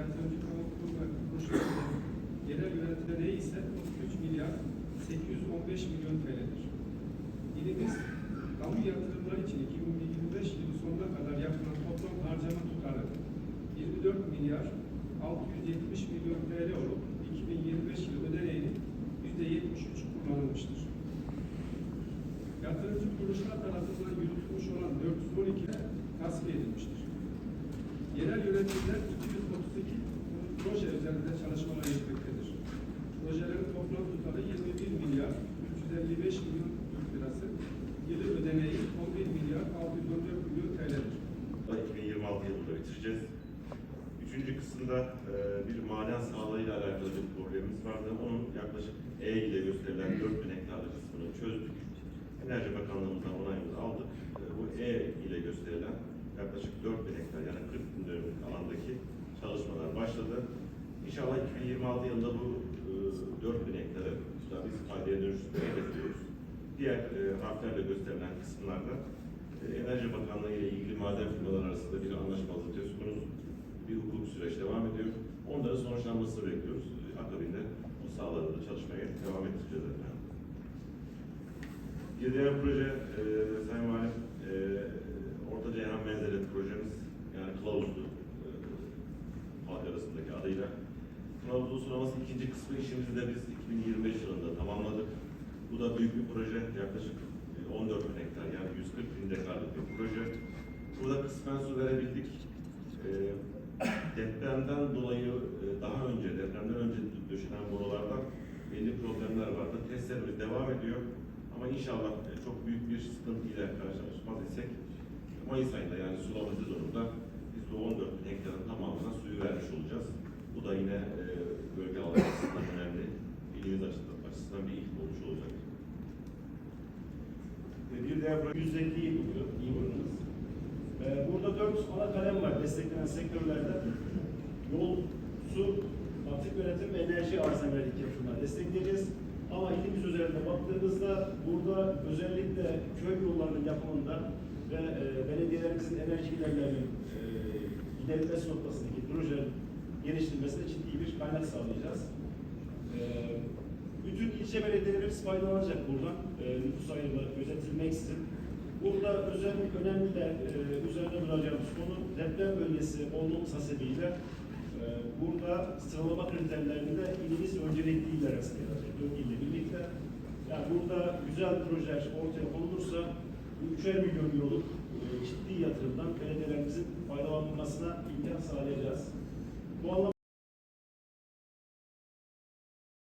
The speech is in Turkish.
yatırımcı kamu kurum ve kuruluşların yerel yönetileri ise 33 milyar 815 milyon TL'dir. İlimiz kamu yatırımları için 2025 yılı sonuna kadar yapılan toplam harcama tutarı 24 milyar 670 milyon TL olup 2025 yılı ödeneğinin %73 kullanılmıştır. Yatırımcı kuruluşlar tarafından yürütülmüş olan 412 de tasfiye edilmiştir. Yerel yönetimler 232 proje üzerinde çalışmalar yürütmektedir. Projelerin toplam tutarı 21 milyar 355 milyon Türk lirası, yılı ödeneği 11 milyar 614 milyon TL'dir. 2026 yılında bitireceğiz. Üçüncü kısımda e, bir maden sağlığıyla alakalı bir problemimiz vardı. Onun yaklaşık E ile gösterilen 4000 hektarlık kısmını çözdük. Enerji Bakanlığımızdan onayımızı aldık. E, bu E ile gösterilen yaklaşık 4000 hektar yani 40 bin dönümlük başladı. İnşallah 2026 yılında bu e, 4000 hektarı da biz faydaya dönüştürmeyi hedefliyoruz. Diğer e, harflerle gösterilen kısımlarda e, Enerji Bakanlığı ile ilgili maden firmalar arasında bir anlaşmazlık söz konusu. Bir hukuk süreç devam ediyor. Onların sonuçlanmasını bekliyoruz. E, Akabinde bu sahalarda da çalışmaya devam ettireceğiz efendim. Bir diğer proje, e, Sayın Valim, 2019'daki adıyla. Sınavımız uygulaması ikinci kısmı işimizi de biz 2025 yılında tamamladık. Bu da büyük bir proje. Yaklaşık e, 14 bin hektar yani 140 bin dekarlık bir proje. Burada kısmen su verebildik. E, depremden dolayı e, daha önce, depremden önce döşenen borulardan belli problemler vardı. Testlerimiz devam ediyor. Ama inşallah e, çok büyük bir sıkıntı ile karşılaşmaz isek Mayıs ayında yani sulama sezonunda 14 bin hektarın tamamına suyu vermiş olacağız. Bu da yine e, bölge halkı açısından önemli. İlimiz açısından, bir ilk olmuş olacak. Bir diğer proje yüzdeki buluyor, iyi burnumuz. Ee, burada dört ana kalem var desteklenen sektörlerde. Yol, su, atık yönetim ve enerji arz emelik yapımına destekleyeceğiz. Ama ilimiz üzerinde baktığımızda burada özellikle köy yollarının yapımında ve e, belediyelerimizin enerji giderlerinin e, giderilmesi noktasındaki proje geliştirilmesine ciddi bir kaynak sağlayacağız. Ee, bütün ilçe belediyelerimiz faydalanacak buradan. E, nüfus ayrımı gözetilmeksizin. Burada özellik önemli de e, üzerine duracağımız konu deprem bölgesi olmamız hasebiyle e, burada sıralama kriterlerinde ilimiz öncelikli iller arasında yer alacak. Dört ille birlikte. Yani burada güzel projeler ortaya konulursa bu üçer milyon euroluk e, ciddi yatırımdan belediyelerimizin faydalanmasına imkan sağlayacağız. Bu anlamda